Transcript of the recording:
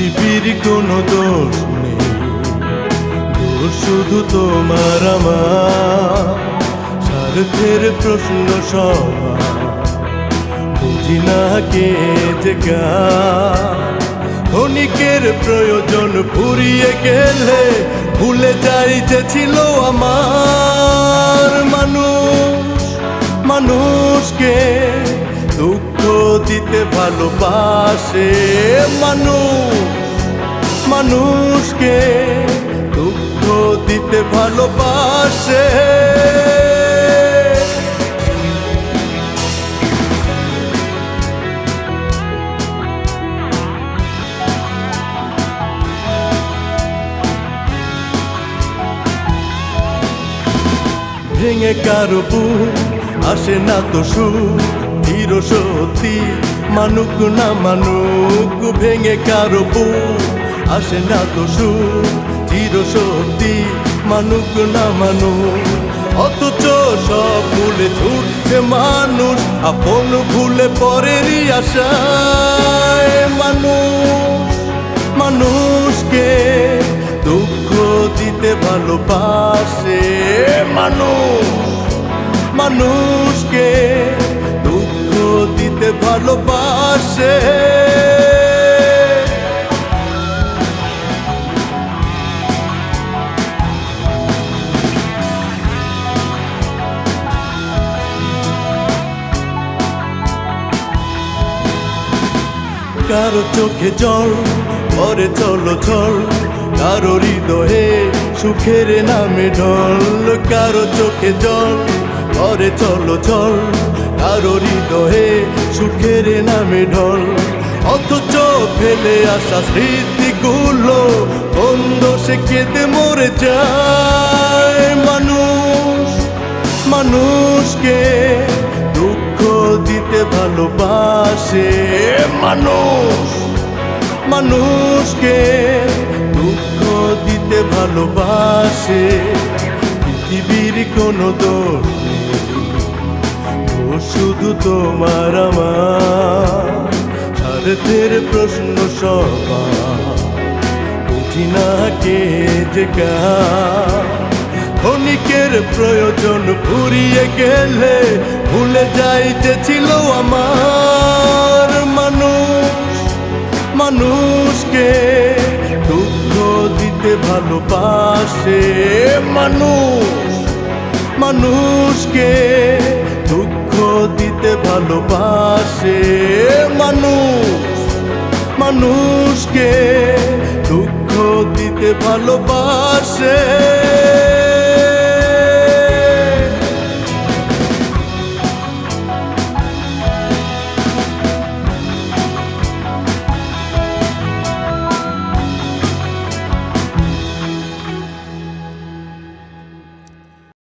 পৃথিবীর কোনো দোষ নেই। দোষ শুধু তোমার আমার। স্বার্থের প্রশ্ন সবার। বুঝি না কে যে ক্ষণিকের প্রয়োজন ফুরিয়ে গেলে ভুলে যাই যে ছিল আমার মানুষ। মানুষকে দিতে ভালোবাসে মানুষ মানুষকে দুঃখ দিতে ভালোবাসে। ভেঙে কারও আসে না তো সুখ চির সত্যি, মানুক না মানুক, ভেঙে কারও আসে না তো সুখ চির সত্যি, মানুক না মানুক। অথচ সব ভুলে ছুটছে মানুষ, আপন ভুলে পরেরই আশায় মানুষ। মানুষকে দুঃখ দিতে ভালোবাসে মানুষ। মানুষকে ভালোবাসে। কারও চোখে জল পরে চলো চল কারও হৃদয়ে সুখের নামে ঢল। কারও চোখে জল পরে চলো চল। কারও হৃদয়ে সুখের নামে ঢল। অথচ ফেলে আসা স্মৃতিগুলো বন্ধ সে কেঁদে মরে যায়। মানুষ মানুষকে দুঃখ দিতে ভালোবাসে। মানুষ। মানুষকে দুঃখ দিতে ভালোবাসে। পৃথিবীর কোনো দোষ শুধু তোমার আমার। স্বার্থের প্রশ্ন বুঝি না কে যে কার। ক্ষণিকের প্রয়োজন ফুরিয়ে গেলে ভুলে যাই যে ছিল আমার মানুষ। মানুষকে দুঃখ দিতে ভালোবাসে মানুষ। মানুষকে দুঃখ দিতে ভালোবাসে মানুষ মানুষকে দুঃখ দিতে ভালোবাসে।